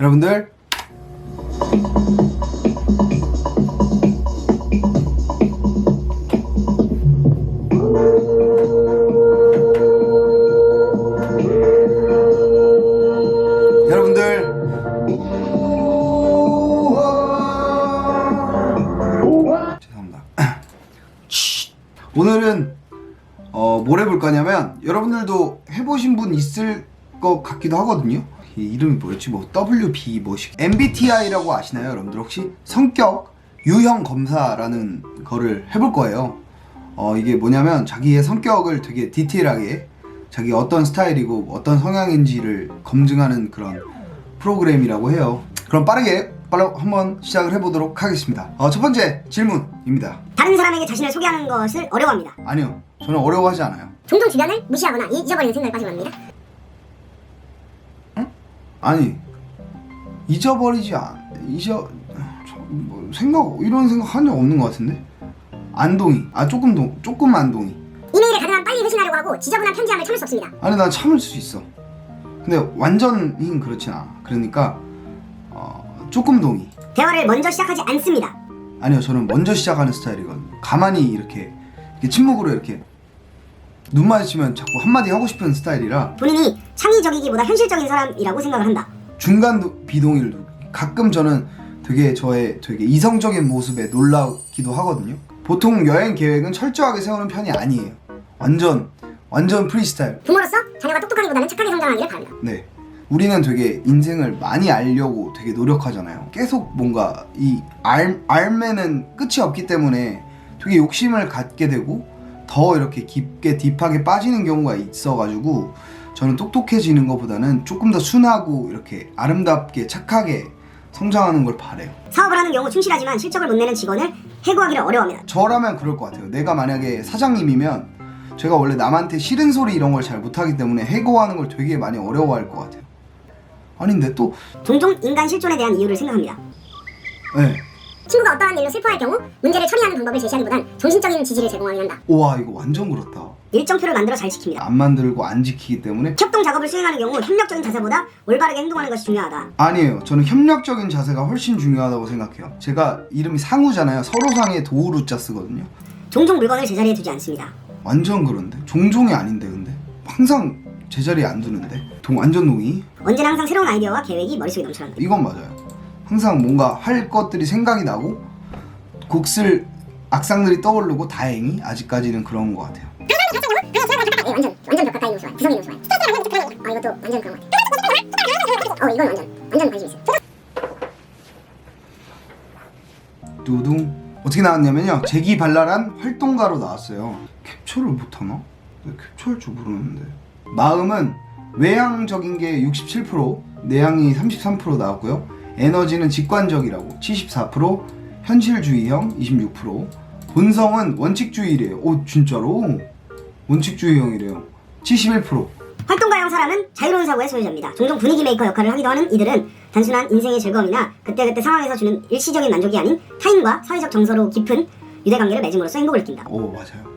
여러분들 여러분들 죄송합니다. 오늘은 어, 뭘 해볼 거냐면 여러분들도 해보신 분 있을 것 같기도 하거든요. 이 이름이 뭐였지? 뭐 WB 뭐시 MBTI라고 아시나요, 여러분들 혹시 성격 유형 검사라는 거를 해볼 거예요. 어 이게 뭐냐면 자기의 성격을 되게 디테일하게 자기 어떤 스타일이고 어떤 성향인지를 검증하는 그런 프로그램이라고 해요. 그럼 빠르게 바로 한번 시작을 해보도록 하겠습니다. 어, 첫 번째 질문입니다. 다른 사람에게 자신을 소개하는 것을 어려워합니다. 아니요, 저는 어려워하지 않아요. 종종 주변을 무시하거나 잊어버리는 생각에 빠지곤 합니다. 아니 잊어버리지 않 잊어 저, 뭐, 생각 이런 생각 한 적 없는 것 같은데? 안동이. 아 조금 동 조금 안동이. 이메일에 가능한 빨리 회신하려고 하고 지저분한 편지함을 참을 수 없습니다. 아니 난 참을 수 있어. 근데 완전 흰 그렇진 않아. 그러니까 어, 조금 동의. 대화를 먼저 시작하지 않습니다. 아니요 저는 먼저 시작하는 스타일이거든요. 가만히 이렇게, 이렇게 침묵으로 이렇게 눈 마주치면 자꾸 한마디 하고 싶은 스타일이라 본인이 창의적이기보다 현실적인 사람이라고 생각을 한다. 중간 도- 비동의를 누- 가끔 저는 되게 저의 되게 이성적인 모습에 놀라기도 하거든요. 보통 여행 계획은 철저하게 세우는 편이 아니에요. 완전 완전 프리스타일. 부모로서 자녀가 똑똑하기보다는 착하게 성장하기를 바랍니다. 네. 우리는 되게 인생을 많이 알려고 되게 노력하잖아요. 계속 뭔가 이 알, 알면은 끝이 없기 때문에 되게 욕심을 갖게 되고 더 이렇게 깊게 딥하게 빠지는 경우가 있어가지고 저는 똑똑해지는 것보다는 조금 더 순하고 이렇게 아름답게 착하게 성장하는 걸 바래요. 사업을 하는 경우 충실하지만 실적을 못 내는 직원을 해고하기를 어려워합니다. 저라면 그럴 것 같아요. 내가 만약에 사장님이면 제가 원래 남한테 싫은 소리 이런 걸 잘 못하기 때문에 해고하는 걸 되게 많이 어려워할 것 같아요. 아닌데 또 종종 인간 실존에 대한 이유를 생각합니다. 네. 친구가 어떠한 일로 슬퍼할 경우 문제를 처리하는 방법을 제시하기보단 정신적인 지지를 제공하긴 한다. 우와 이거 완전 그렇다. 일정표를 만들어 잘 지킵니다. 안 만들고 안 지키기 때문에 협동 작업을 수행하는 경우 협력적인 자세보다 올바르게 행동하는 것이 중요하다. 아니에요. 저는 협력적인 자세가 훨씬 중요하다고 생각해요. 제가 이름이 상우잖아요. 서로상의 도우루자 쓰거든요. 종종 물건을 제자리에 두지 않습니다. 완전 그런데 종종이 아닌데 근데 항상 제자리에 안 두는데 동 완전 동의. 언제나 항상 새로운 아이디어와 계획이 머릿속에 넘쳐난다. 이건 맞아요. 항상 뭔가 할 것들이 생각이 나고 곡슬 악상들이 떠오르고 다행히 아직까지는 그런 것 같아요. 두둥. 어떻게 나왔냐면요. 재기발랄한 활동가로 나왔어요. 캡처를 못하나? 내가 캡처할 줄 모르는데. 마음은 외향적인 게 67% 내향이 33% 나왔고요 에너지는 직관적이라고 74% 현실주의형 26% 본성은 원칙주의래요 오 진짜로? 원칙주의형이래요 71% 활동가형 사람은 자유로운 사고의 소유자입니다. 종종 분위기 메이커 역할을 하기도 하는 이들은 단순한 인생의 즐거움이나 그때그때 상황에서 주는 일시적인 만족이 아닌 타인과 사회적 정서로 깊은 유대관계를 맺음으로써 행복을 느낀다. 오 맞아요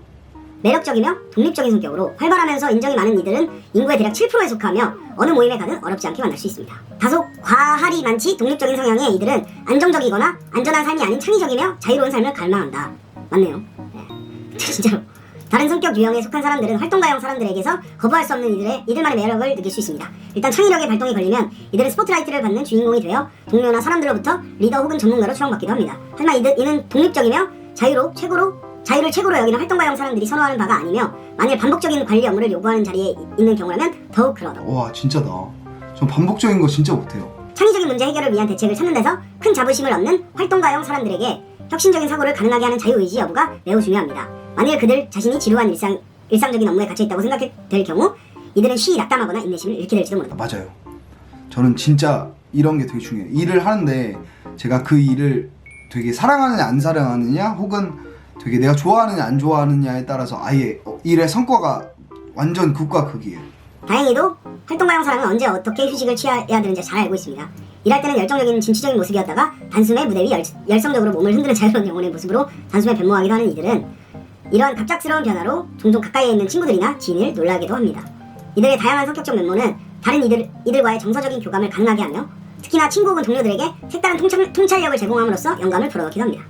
매력적이며 독립적인 성격으로 활발하면서 인정이 많은 이들은 인구의 대략 7%에 속하며 어느 모임에 가든 어렵지 않게 만날 수 있습니다. 다소 과할이 많지 독립적인 성향의 이들은 안정적이거나 안전한 삶이 아닌 창의적이며 자유로운 삶을 갈망한다. 맞네요. 네. 진짜로. 다른 성격 유형에 속한 사람들은 활동가형 사람들에게서 거부할 수 없는 이들의 이들만의 매력을 느낄 수 있습니다. 일단 창의력의 발동이 걸리면 이들은 스포트라이트를 받는 주인공이 되어 동료나 사람들로부터 리더 혹은 전문가로 추앙받기도 합니다. 하지만 이들, 이는 독립적이며 자유로 최고로 자유를 최고로 여기는 활동가형 사람들이 선호하는 바가 아니며 만일 반복적인 관리 업무를 요구하는 자리에 있는 경우라면 더욱 그러다. 와 진짜다 전 반복적인 거 진짜 못해요 창의적인 문제 해결을 위한 대책을 찾는 데서 큰 자부심을 얻는 활동가형 사람들에게 혁신적인 사고를 가능하게 하는 자유의지 여부가 매우 중요합니다. 만일 그들 자신이 지루한 일상, 일상적인 업무에 갇혀있다고 생각될 경우 이들은 쉬이 낙담하거나 인내심을 잃게 될지도 모른다. 맞아요. 저는 진짜 이런 게 되게 중요해요. 일을 하는데 제가 그 일을 되게 사랑하느냐 안 사랑하느냐 혹은 되게 내가 좋아하느냐 안 좋아하느냐에 따라서 아예 어, 일의 성과가 완전 극과 극이에요. 다행히도 활동가형 사람은 언제 어떻게 휴식을 취해야 되는지 잘 알고 있습니다. 일할 때는 열정적인 진취적인 모습이었다가 단숨에 무대 위 열, 열성적으로 몸을 흔드는 자유로운 영혼의 모습으로 단숨에 변모하기도 하는 이들은 이러한 갑작스러운 변화로 종종 가까이에 있는 친구들이나 지인을 놀라기도 합니다. 이들의 다양한 성격적 면모는 다른 이들, 이들과의 정서적인 교감을 가능하게 하며 특히나 친구 혹은 동료들에게 색다른 통찰, 통찰력을 제공함으로써 영감을 불어넣기도 합니다.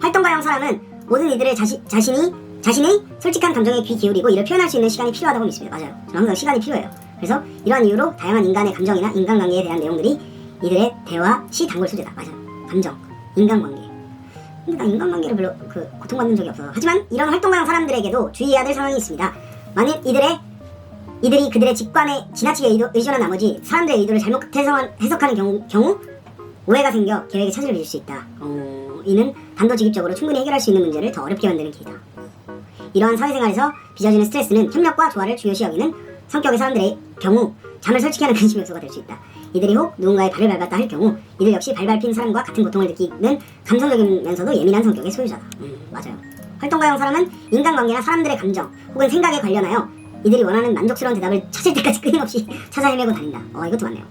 활동가형 사람은 모든 이들의 자시, 자신이 자신의 솔직한 감정에 귀 기울이고 이를 표현할 수 있는 시간이 필요하다고 믿습니다. 맞아요. 저는 항상 시간이 필요해요. 그래서 이러한 이유로 다양한 인간의 감정이나 인간관계에 대한 내용들이 이들의 대화 시 단골 소재다. 맞아요. 감정, 인간관계. 근데 나 인간관계를 별로 그 고통받는 적이 없어서. 하지만 이런 활동가형 사람들에게도 주의해야 될 상황이 있습니다. 만일 이들의 이들이 그들의 직관에 지나치게 의존한 나머지 사람들의 의도를 잘못 해석하는 경우, 경우 오해가 생겨 계획에 차질을 빚을 수 있다. 어, 이는 단도직입적으로 충분히 해결할 수 있는 문제를 더 어렵게 만드는 길이다. 이러한 사회생활에서 빚어지는 스트레스는 협력과 조화를 중요시 여기는 성격의 사람들의 경우 잠을 설치게 하는 근심 요소가 될 수 있다. 이들이 혹 누군가의 발을 밟았다 할 경우 이들 역시 발 밟힌 사람과 같은 고통을 느끼는 감성적이면서도 예민한 성격의 소유자다. 음, 맞아요. 활동가형 사람은 인간관계나 사람들의 감정 혹은 생각에 관련하여 이들이 원하는 만족스러운 대답을 찾을 때까지 끊임없이 찾아 헤매고 다닌다. 어, 이것도 맞네요.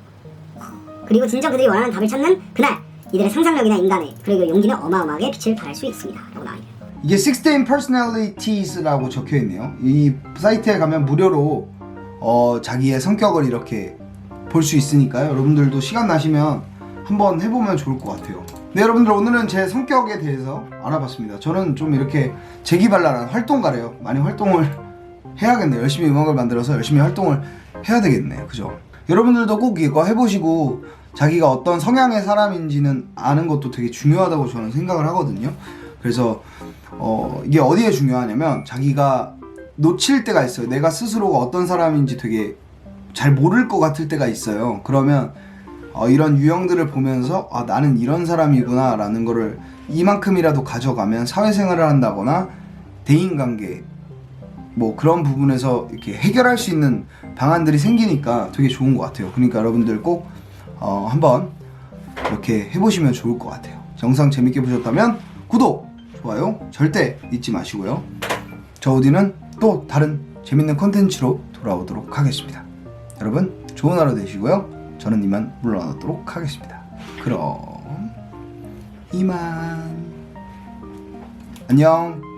그리고 진정 그들이 원하는 답을 찾는 그날 이들의 상상력이나 인간의 그리고 용기는 어마어마하게 빛을 발할 수 있습니다. 라고 나와있네요. 이게 16 personalities라고 적혀 있네요. 이 사이트에 가면 무료로 어, 자기의 성격을 이렇게 볼 수 있으니까요. 여러분들도 시간 나시면 한번 해보면 좋을 것 같아요. 네, 여러분들 오늘은 제 성격에 대해서 알아봤습니다. 저는 좀 이렇게 재기발랄한 활동가래요. 많이 활동을 해야겠네요. 열심히 음악을 만들어서 열심히 활동을 해야 되겠네요. 그죠? 여러분들도 꼭 이거 해보시고 자기가 어떤 성향의 사람인지는 아는 것도 되게 중요하다고 저는 생각을 하거든요. 그래서 어, 이게 어디에 중요하냐면 자기가 놓칠 때가 있어요. 내가 스스로가 어떤 사람인지 되게 잘 모를 것 같을 때가 있어요. 그러면 어, 이런 유형들을 보면서 아 나는 이런 사람이구나 라는 거를 이만큼이라도 가져가면 사회생활을 한다거나 대인관계 뭐 그런 부분에서 이렇게 해결할 수 있는 방안들이 생기니까 되게 좋은 것 같아요. 그러니까 여러분들 꼭 어, 한번 이렇게 해보시면 좋을 것 같아요. 영상 재밌게 보셨다면 구독, 좋아요 절대 잊지 마시고요. 저 우디는 또 다른 재밌는 컨텐츠로 돌아오도록 하겠습니다. 여러분 좋은 하루 되시고요. 저는 이만 물러나도록 하겠습니다. 그럼 이만 안녕.